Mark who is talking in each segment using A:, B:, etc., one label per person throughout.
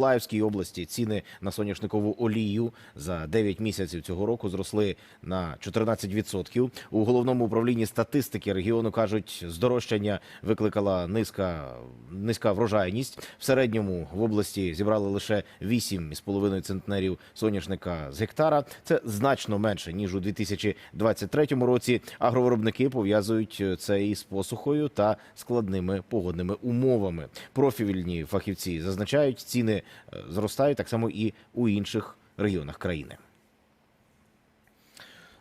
A: Миколаївській області ціни на соняшникову олію за 9 місяців цього року зросли на 14%. У головному управлінні статистики регіону кажуть, здорожчання викликала низька, низька врожайність. В середньому в області зібрали лише 8,5 центнерів соняшника з гектара. Це значно менше ніж у 2023 році. Агровиробники пов'язують це із посухою та складними погодними умовами. Профільні фахівці зазначають, ціни зростають так само і у інших регіонах країни.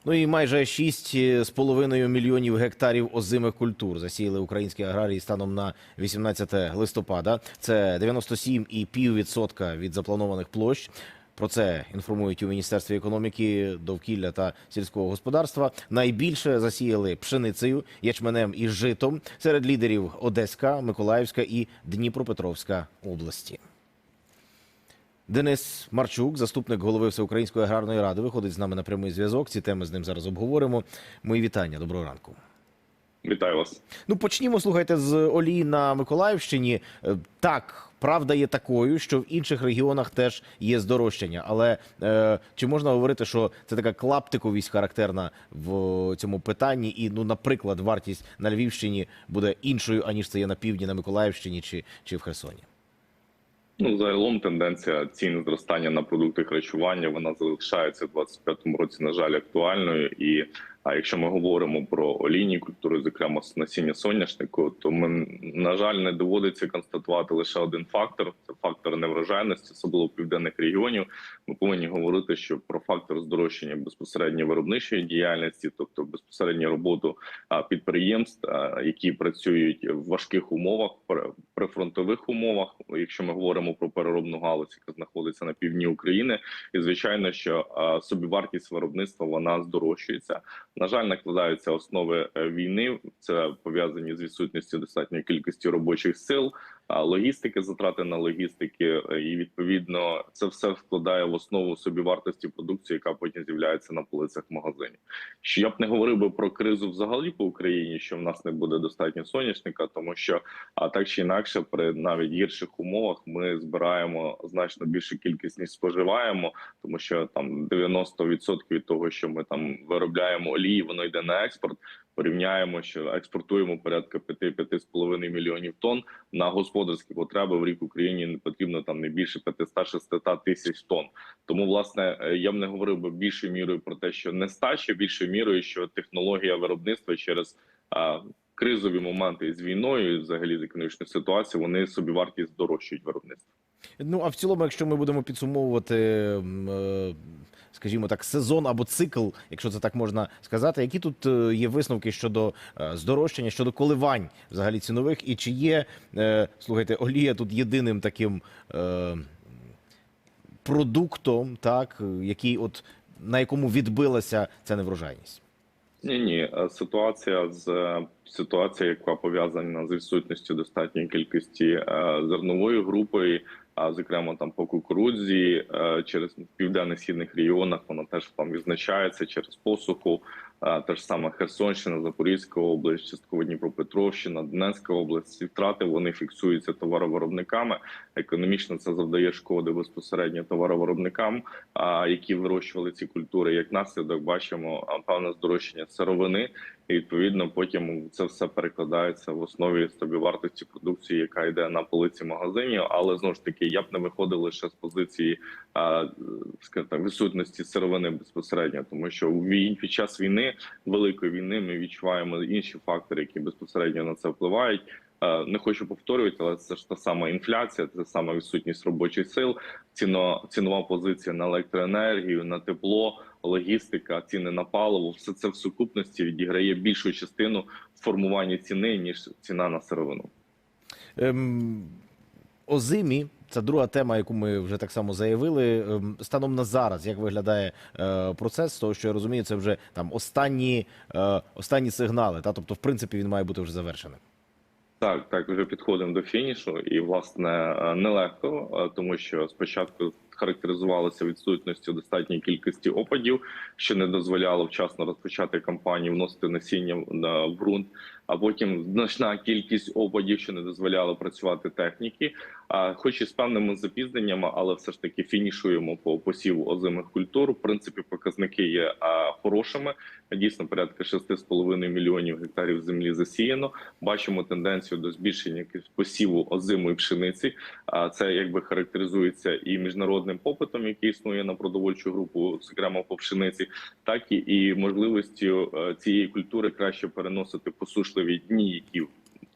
A: Ну і майже 6,5 мільйонів гектарів озимих культур засіяли українські аграрії станом на 18 листопада. Це 97,5% від запланованих площ. Про це інформують у Міністерстві економіки, довкілля та сільського господарства. Найбільше засіяли пшеницею, ячменем і житом серед лідерів Одеська, Миколаївська і Дніпропетровська області. Денис Марчук, заступник голови Всеукраїнської аграрної ради, виходить з нами на прямий зв'язок. Ці теми з ним зараз обговоримо. Мої вітання. Доброго ранку.
B: Вітаю вас.
A: Ну почнімо, слухайте, з олії на Миколаївщині. Е, Так, правда є такою, що в інших регіонах теж є здорожчання. Але е, чи можна говорити, що це така клаптиковість характерна в цьому питанні? І, ну, наприклад, вартість на Львівщині буде іншою, аніж це є на півдні, на Миколаївщині чи, чи в Херсоні?
B: Ну, загалом тенденція цін зростання на продукти харчування вона залишається в 25-му році, на жаль, актуальною. І а якщо ми говоримо про олійні культури, зокрема насіння соняшнику, то ми на жаль не доводиться констатувати лише один фактор: це фактор неврожайності, особливо південних регіонів. Ми повинні говорити, що про фактор здорожчання безпосередньо виробничої діяльності, тобто безпосередньо роботу підприємств, які працюють в важких умовах, при- фронтових умовах. Якщо ми говоримо про переробну галузь, яка знаходиться на півдні України, і звичайно, що собівартість виробництва вона здорожчується. На жаль, накладаються основи е, війни. Це пов'язані з відсутністю достатньої кількості робочих сил, логістики, затрати на логістики, е, і відповідно це все вкладає в основу собівартості продукції, яка потім з'являється на полицях магазинів. Що я б не говорив би про кризу взагалі по Україні, що в нас не буде достатньо соняшника, тому що а так чи інакше, при навіть гірших умовах ми збираємо значно більшу кількість ніж споживаємо, тому що там 90% від того, що ми там виробляємо олії, воно йде на експорт. Порівняємо, що експортуємо порядка 5-5,5 мільйонів тонн на господарські потреби в рік Україні не потрібно там не більше 500-600 тисяч тонн. Тому, власне, е, я б не говорив би більшою мірою про те, що нестача, більшою мірою, що технологія виробництва через кризові моменти з війною, взагалі з економічною ситуацією, вони собі вартість здорожчують виробництво.
A: Ну а в цілому, якщо ми будемо підсумовувати, е, скажімо так, сезон або цикл, якщо це так можна сказати, які тут е, є висновки щодо е, здорожчання, щодо коливань взагалі цінових, і чи є слухайте, олія тут єдиним таким продуктом, так який от на якому відбилася ця неврожайність?
B: Ні, ні, ситуація з е, ситуація, яка пов'язана з відсутністю достатньої кількості е, зернової групи, а зокрема там по кукурудзі е, через південних східних регіонах, вона теж там відзначається через посуху. Е, Те ж саме Херсонщина, Запорізька область, частково Дніпропетровщина, Донецька область. Ці втрати вони фіксуються товаровиробниками. Економічно це завдає шкоди безпосередньо товаровиробникам, які вирощували ці культури. Як наслідок бачимо певне здорожчання сировини, і відповідно потім це все перекладається в основі собівартості продукції, яка йде на полиці магазинів. Але знову ж таки, я б не виходив лише з позиції скажімо так, відсутності сировини безпосередньо, тому що під час війни, великої війни, ми відчуваємо інші фактори, які безпосередньо на це впливають. Не хочу повторювати, але це ж та сама інфляція, це сама відсутність робочих сил, ціно, цінова позиція на електроенергію, на тепло, логістика, ціни на паливо. Все це в сукупності відіграє більшу частину в формуванні ціни ніж ціна на сировину.
A: Ем, озимі. Це друга тема, яку ми вже так само заявили. Ем, Станом на зараз, як виглядає е, процес, того, що я розумію, це вже там останні, е, останні сигнали. Та тобто, в принципі, він має бути вже завершеним.
B: Так, так, вже підходимо до фінішу, і власне е, нелегко, тому що спочатку характеризувалися відсутністю достатньої кількості опадів, що не дозволяло вчасно розпочати кампанію, вносити насіння на ґрунт. А потім значна кількість опадів, що не дозволяло працювати техніки. А хоч і з певними запізненнями, але все ж таки фінішуємо по посіву озимих культур. В принципі, показники є хорошими. Дійсно, порядка 6,5 мільйонів гектарів землі засіяно. Бачимо тенденцію до збільшення посіву озимої пшениці. А це якби характеризується і міжнародним попитом, який існує на продовольчу групу, зокрема по пшениці, так і, і можливістю е, цієї культури краще переносити посушливі дні, які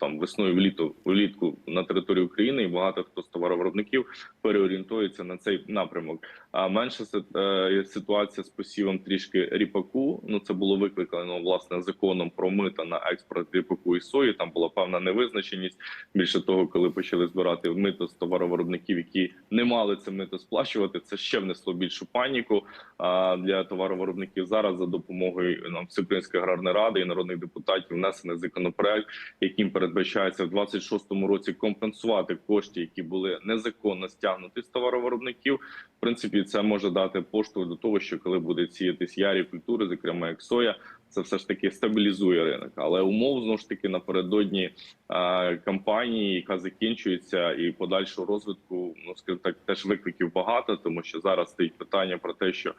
B: там весною вліто влітку на території України, і багато хто з товаровиробників переорієнтується на цей напрямок. А менша е, ситуація з посівом трішки ріпаку. Ну це було викликано власне законом про мита на експорт ріпаку і сої. Там була певна невизначеність. Більше того, коли почали збирати мито з товаровиробників, які не мали це мито сплачувати, це ще внесло більшу паніку а, для товаровиробників. Зараз за допомогою нам Всеукраїнської аграрної ради і народних депутатів внесений законопроект, яким передбачається в 26-му році компенсувати кошти, які були незаконно стягнуті з товаровиробників. В принципі, це може дати поштовх до того, що коли буде сіятись ярі культури, зокрема як соя, це все ж таки стабілізує ринок. Але умов знову ж таки напередодні кампанії, яка закінчується, і подальшого розвитку, ну скажімо так, теж викликів багато, тому що зараз стоїть питання про те, що е,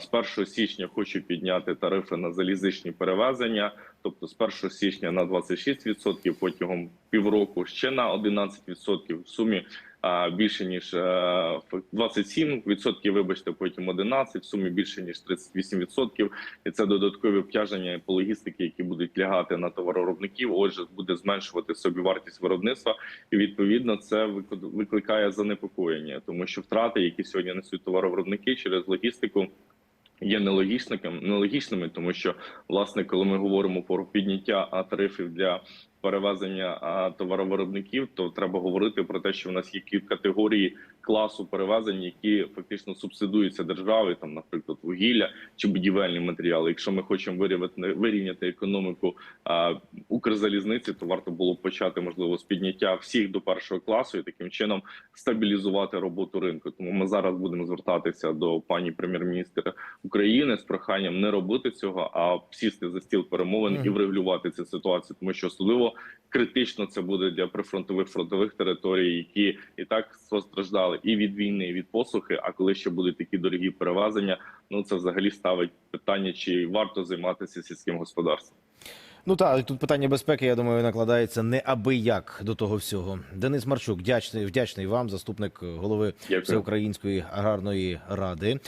B: з 1 січня хочуть підняти тарифи на залізничні перевезення, тобто з 1 січня на 26%, протягом півроку ще на 11%, в сумі більше ніж е, 27%, вибачте, потім 11%, в сумі більше ніж 38%. І це додаткові обтяження по логістики, які будуть лягати на товаровиробників. Отже, буде зменшувати собівартість виробництва, і відповідно це вик- викликає занепокоєння, тому що втрати, які сьогодні несуть товаровиробники через логістику. Є нелогічними, нелогічними, тому що власне, коли ми говоримо про підняття тарифів для перевезення товаровиробників, то треба говорити про те, що в нас є категорії класу перевезень, які фактично субсидуються державою, там, наприклад, вугілля чи будівельні матеріали. Якщо ми хочемо вирівняти вирівняти економіку а, Укрзалізниці, то варто було б почати можливо з підняття всіх до першого класу і таким чином стабілізувати роботу ринку. Тому ми зараз будемо звертатися до пані прем'єр-міністра України з проханням не робити цього, а сісти за стіл перемовин і врегулювати цю ситуацію, тому що особливо критично це буде для прифронтових фронтових територій, які і так постраждали і від війни, і від посухи. А коли ще будуть такі дорогі перевезення, ну це взагалі ставить питання, чи варто займатися сільським господарством.
A: Ну так, тут питання безпеки, я думаю, накладається неабияк до того всього. Денис Марчук, вдячний, вдячний вам, заступник голови
B: Дякую.
A: Всеукраїнської аграрної ради. Е,